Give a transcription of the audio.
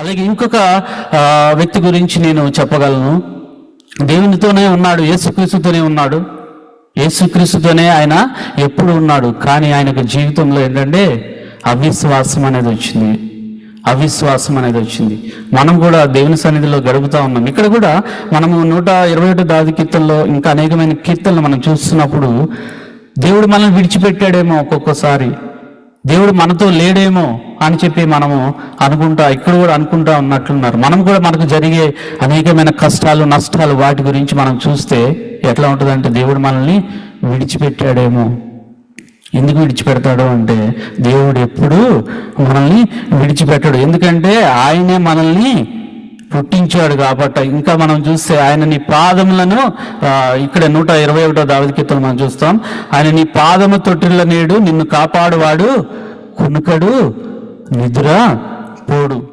అలాగే ఇంకొక వ్యక్తి గురించి నేను చెప్పగలను. దేవునితోనే ఉన్నాడు యేసుక్రీస్తుతోనే ఉన్నాడు. యేసుక్రీస్తుతోనే ఆయన ఎప్పుడు ఉన్నాడు కానీ ఆయనకు జీవితంలో ఏంటంటే అవిశ్వాసం అనేది వచ్చింది. అవిశ్వాసం అనేది వచ్చింది. మనం కూడా దేవుని సన్నిధిలో గడుపుతా ఉన్నాం. ఇక్కడ కూడా మనము నూట ఇరవై ఒకటి దాది కీర్తనలో ఇంకా అనేకమైన కీర్తనలు మనం చూస్తున్నప్పుడు దేవుడు మనల్ని విడిచిపెట్టాడేమో ఒక్కొక్కసారి. దేవుడు మనతో లేడేమో అని చెప్పి మనము అనుకుంటా ఇక్కడ కూడా అనుకుంటా ఉన్నట్లున్నారు. మనం కూడా మనకు జరిగే అనేకమైన కష్టాలు నష్టాలు వాటి గురించి మనం చూస్తే ఎట్లా ఉంటుందంటే దేవుడు మనల్ని విడిచిపెట్టాడేమో. ఎందుకు విడిచిపెడతాడు అంటే దేవుడు ఎప్పుడు మనల్ని విడిచిపెట్టాడు. ఎందుకంటే ఆయనే మనల్ని పుట్టించాడు కాబట్టి ఇంకా మనం చూస్తే ఆయన నీ పాదములను ఇక్కడ నూట ఇరవై ఒకటో దావతి మనం చూస్తాం. ఆయన నీ పాదము తొట్టిల్ల నేడు నిన్ను కాపాడువాడు కునుకడు నిద్ర పోడు.